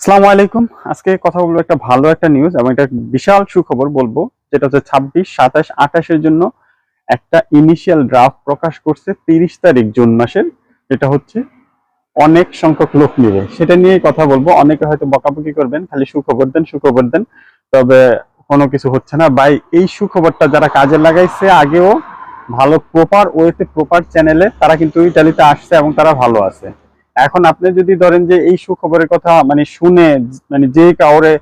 আসসালামু আলাইকুম। আজকে কথা বলব একটা ভালো একটা নিউজ এবং একটা বিশাল সুখবর বলব, যেটা হচ্ছে ছাব্বিশ, সাতাশ, আঠাশের জন্য একটা ইনিশিয়াল ড্রাফট প্রকাশ করছে তিরিশ তারিখ, জুন মাসের। এটা হচ্ছে অনেক সংখ্যক লোক নেবে। সেটা নিয়ে কথা বলব। অনেকে হয়তো বকাবকি করবেন, খালি সুখবর দেন সুখবর দেন। তবে কোনো কিছু হচ্ছে না। ভাই, এই সুখবরটা যারা কাজে লাগাইছে আগেও, ভালো প্রপার ওয়েতে প্রপার চ্যানেলে তারা কিন্তু ইটালিতে আসছে এবং তারা ভালো আছে। এখন আপনি যদি ধরেন যে এই সুখবরের কথা মানে শুনে মানে যে কাউরে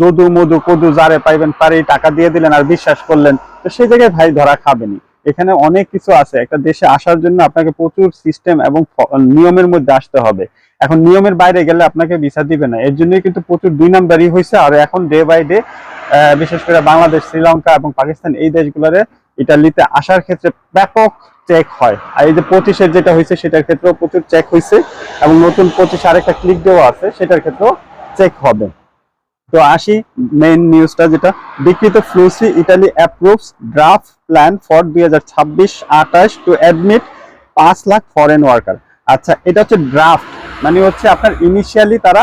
যদু মধু কদু যারে পাইবেন তারই টাকা দিয়ে দিলেন আর বিশ্বাস করলেন, তো সেই জায়গায় ভাই ধরা খাবেনি এখানে অনেক কিছু আছে। একটা দেশে আসার জন্য আপনাকে প্রচুর সিস্টেম এবং নিয়মের মধ্যে আসতে হবে। এখন নিয়মের বাইরে গেলে আপনাকে ভিসা দিবে না। এর জন্যই কিন্তু প্রচুর দুই নাম্বারই হয়েছে আর এখন ডে বাই ডে বিশেষ করে বাংলাদেশ, শ্রীলঙ্কা এবং পাকিস্তান এই দেশগুলোরে ইটালিতে আসার ক্ষেত্রে ব্যাপক চেক হয়। আর এই যে পঁচিশের যেটা হয়েছে, সেটার ক্ষেত্রেও প্রচুর চেক হয়েছে এবং নতুন পঁচিশ আরেকটা ক্লিক দেওয়া আছে, সেটার ক্ষেত্রেও চেক হবে। তো আসি মেইন নিউজটা যেটা। বিকৃত ফ্লুসি Italy approves draft plan for দুই হাজার ছাব্বিশ, আঠাশ টু অ্যাডমিট পাঁচ লাখ ফরেন ওয়ার্কার আচ্ছা এটা হচ্ছে ড্রাফট মানে হচ্ছে আপনার ইনিশিয়ালি তারা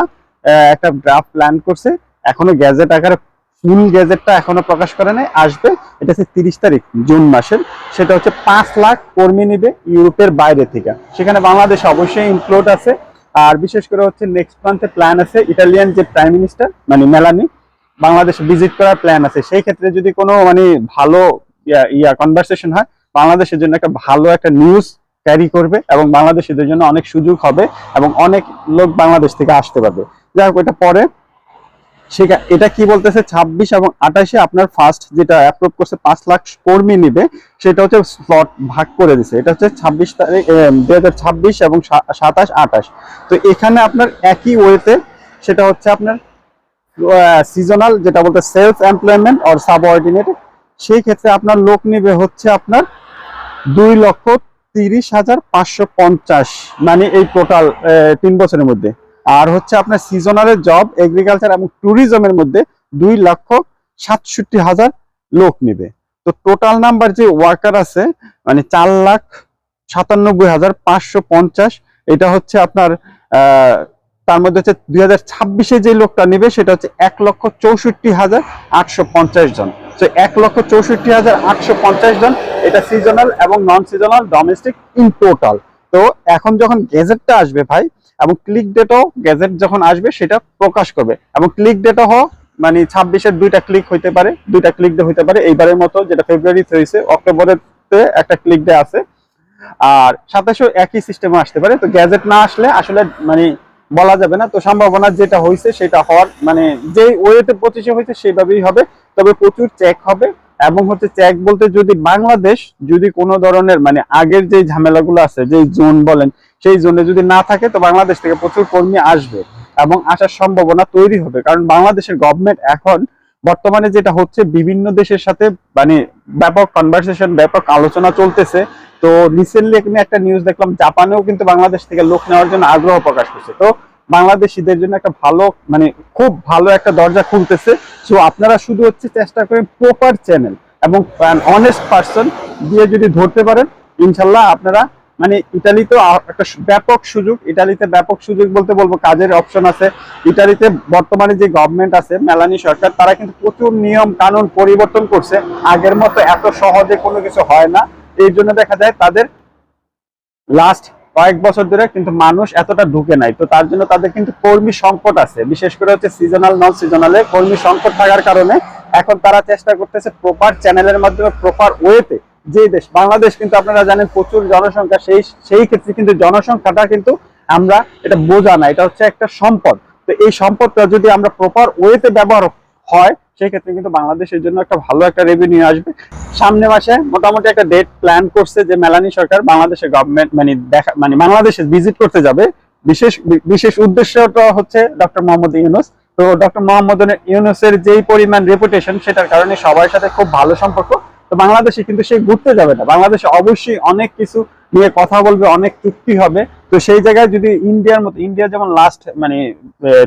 একটা ড্রাফট প্ল্যান করছে। এখনও গ্যাজেট আকারে ফুল গ্যাজেটটা এখনও প্রকাশ করে নাই, আসবে। এটা হচ্ছে তিরিশ তারিখ, জুন মাসের। সেটা হচ্ছে পাঁচ লাখ কর্মী নিবে ইউরোপের বাইরে থেকে। সেখানে বাংলাদেশ অবশ্যই ইনক্লুড আছে। আর বিশেষ করে হচ্ছে নেক্সট মান্থে প্ল্যান আছে ইটালিয়ান যে প্রাইম মিনিস্টার মানে মেলানি, বাংলাদেশ ভিজিট করার প্ল্যান আছে। সেই ক্ষেত্রে যদি কোনো মানে ভালো, ইয়া কনভারসেশন হয়, বাংলাদেশের জন্য একটা ভালো একটা নিউজ ক্যারি করবে এবং বাংলাদেশিদের জন্য অনেক সুযোগ হবে এবং অনেক লোক বাংলাদেশ থেকে আসতে পারবে। যাই হোক এটা পরে। সেটা এটা কি বলতেছে? ছাব্বিশ এবং আঠাশে আপনার ফার্স্ট যেটা অ্যাপ্রুভ করছে পাঁচ লাখ কর্মী নিবে, সেটা হচ্ছে স্লট ভাগ করে দিছে। এটা হচ্ছে ছাব্বিশ তারিখ দুই হাজার ছাব্বিশ এবং সাতাশ, আঠাশ। তো এখানে আপনার একই ওয়েতে সেটা হচ্ছে আপনার সিজনাল যেটা বলতে সেলফ এমপ্লয়মেন্ট অর সাবঅর্ডিনেট সেই ক্ষেত্রে আপনার লোক নিবে হচ্ছে আপনার দুই লক্ষ তিরিশ হাজার পাঁচশো পঞ্চাশ মানে এই টোটাল তিন বছরের মধ্যে। আর হচ্ছে আপনার সিজনালের জব এগ্রিকালচার এবং ট্যুরিজমের মধ্যে দুই লক্ষ সাতষট্টি হাজার লোক নিবে। তো টোটাল নাম্বার যে ওয়ার্কার আছে মানে চার লাখ সাতানব্বই হাজার পাঁচশো পঞ্চাশ, এটা হচ্ছে আপনার তার মধ্যে হচ্ছে দুই হাজার ছাব্বিশে যে লোকটা নেবে, সেটা হচ্ছে এক লক্ষ চৌষট্টি হাজার আটশো পঞ্চাশ জন। তো এক লক্ষ চৌষট্টি হাজার আটশো পঞ্চাশ জন, এটা সিজনাল এবং non seasonal domestic in total তো এখন যখন গেজেটটা আসবে ভাই এবং ক্লিক ডেটও গ্যাজেট যখন আসবে, সেটা প্রকাশ করবে। এবং ক্লিক ডেটও মানে ছাব্বিশের দুইটা ক্লিক হইতে পারে, দুইটা ক্লিক ডে হইতে পারে, এইবারের মতো যেটা ফেব্রুয়ারিতে হয়েছে অক্টোবরের একটা ক্লিক ডে আছে। আর সাতাশও একই সিস্টেমে আসতে পারে, তো গ্যাজেট না আসলে আসলে মানে বলা যাবে না। তো সম্ভাবনা যেটা হয়েছে সেটা হওয়ার মানে যে ওয়েতে পঁচিশে হয়েছে সেভাবেই হবে। তবে প্রচুর চেক হবে। এবং হচ্ছে চেক বলতে যদি বাংলাদেশ, যদি কোনো ধরনের মানে আগের যে ঝামেলাগুলো আছে, যে জোন বলেন সেই জোনে যদি না থাকে, তো বাংলাদেশ থেকে প্রচুর কর্মী আসবে এবং আসার সম্ভাবনা তৈরি হবে। কারণ বাংলাদেশের গভর্নমেন্ট এখন বর্তমানে যেটা হচ্ছে, বিভিন্ন দেশের সাথে মানে ব্যাপক কনভারসেশন ব্যাপক আলোচনা চলতেছে। তো রিসেন্টলি আমি একটা নিউজ দেখলাম, জাপানেও কিন্তু বাংলাদেশ থেকে লোক নেওয়ার জন্য আগ্রহ প্রকাশ করছে। তো বাংলাদেশিদের জন্য একটা ভালো মানে খুব ভালো একটা দরজা খুলতেছে। সো আপনারা শুধু হচ্ছে চেষ্টা করেন প্রপার চ্যানেল এবং অনেস্ট পার্সন দিয়ে যদি ধরতে পারেন, ইনশাল্লাহ আপনারা মানে ইটালিতে একটা ব্যাপক সুযোগ ইটালিতে ব্যাপক সুযোগ বলতে বলব, কাজের অপশন আছে। ইটালিতে বর্তমানে যে গভর্নমেন্ট আছে মেলানি সরকার, তারা কিন্তু প্রচুর নিয়ম, কানুন পরিবর্তন করছে। আগের মতো এত সহজে কোনো কিছু হয় না। এই জন্য দেখা যায় তাদের লাস্ট কয়েক বছর ধরে কিন্তু মানুষ এতটা ঢুকে নাই। তো তার জন্য তাদের কিন্তু কর্মী সংকট আছে। বিশেষ করে হচ্ছে সিজনাল নন সিজনালে কর্মী সংকট থাকার কারণে এখন তারা চেষ্টা করতেছে প্রপার চ্যানেলের মাধ্যমে প্রপার ওয়েতে যে দেশ, বাংলাদেশ কিন্তু আপনারা জানেন প্রচুর জনসংখ্যা, সেই সেই ক্ষেত্রে কিন্তু জনসংখ্যাটা কিন্তু আমরা এটা বোঝা না এটা হচ্ছে একটা সম্পদ। তো এই সম্পদটা যদি আমরা প্রপার ওয়েতে ব্যবহার হয়, সেই ক্ষেত্রে কিন্তু বাংলাদেশের জন্য একটা ভালো একটা রেভিনিউ আসবে। সামনে মাসে মোটামুটি একটা ডেট প্ল্যান করছে যে মেলানি সরকার বাংলাদেশের গভর্নমেন্ট মানে দেখা মানে বাংলাদেশে ভিজিট করতে যাবে। বিশেষ বিশেষ উদ্দেশ্যটা হচ্ছে ডক্টর মোহাম্মদ ইউনুস। তো ডক্টর মোহাম্মদ ইউনুসের যেই পরিমাণ রেপুটেশন সেটার কারণে সবার সাথে খুব ভালো সম্পর্ক। তো বাংলাদেশে কিন্তু সে ঘুরতে যাবে না। বাংলাদেশে অবশ্যই অনেক কিছু নিয়ে কথা বলবে, অনেক চুক্তি হবে। তো সেই জায়গায় যদি ইন্ডিয়ার মতো ইন্ডিয়া যেমন লাস্ট মানে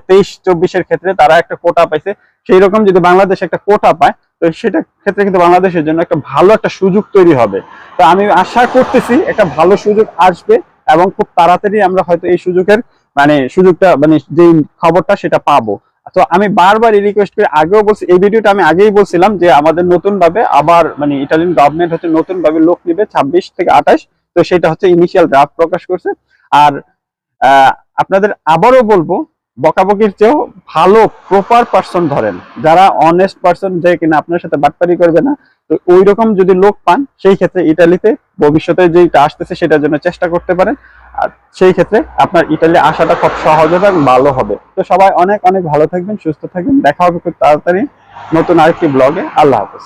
তেইশ, চব্বিশের ক্ষেত্রে তারা একটা কোটা পাইছে, সেই রকম যদি বাংলাদেশ একটা কোটা পায়, তো সেটা ক্ষেত্রে কিন্তু বাংলাদেশের জন্য একটা ভালো একটা সুযোগ তৈরি হবে। তো আমি আশা করতেছি একটা ভালো সুযোগ আসবে এবং খুব তাড়াতাড়ি আমরা হয়তো এই সুযোগের মানে সুযোগটা মানে যে খবরটা সেটা পাবো। তো আমি বারবার রিকোয়েস্ট করে আগেও বলছি, এই ভিডিওটা আমি আগেই বলছিলাম যে আমাদের নতুন ভাবে আবার মানে ইটালিয়ান গভর্নমেন্ট হচ্ছে নতুন ভাবে লোক নেবে ছাব্বিশ থেকে আঠাশ, তো সেটা হচ্ছে ইনিশিয়াল ড্রাফট প্রকাশ করছে। আর আপনাদের আবারও বলব বকাবকির চেয়েও ভালো প্রপার পার্সন ধরেন। যারা অনেস্ট পার্সন যে কিনা আপনার সাথে বাটপারি করবে না, তো ওই রকম যদি লোক পান, সেই ক্ষেত্রে ইটালিতে ভবিষ্যতে যেটা আসতেছে সেটার জন্য চেষ্টা করতে পারেন। আর সেই ক্ষেত্রে আপনার ইটালি আসাটা খুব সহজ এবং ভালো হবে। তো সবাই অনেক অনেক ভালো থাকবেন, সুস্থ থাকবেন। দেখা হবে খুব তাড়াতাড়ি নতুন আরেকটি ব্লগে আল্লাহ হাফেজ।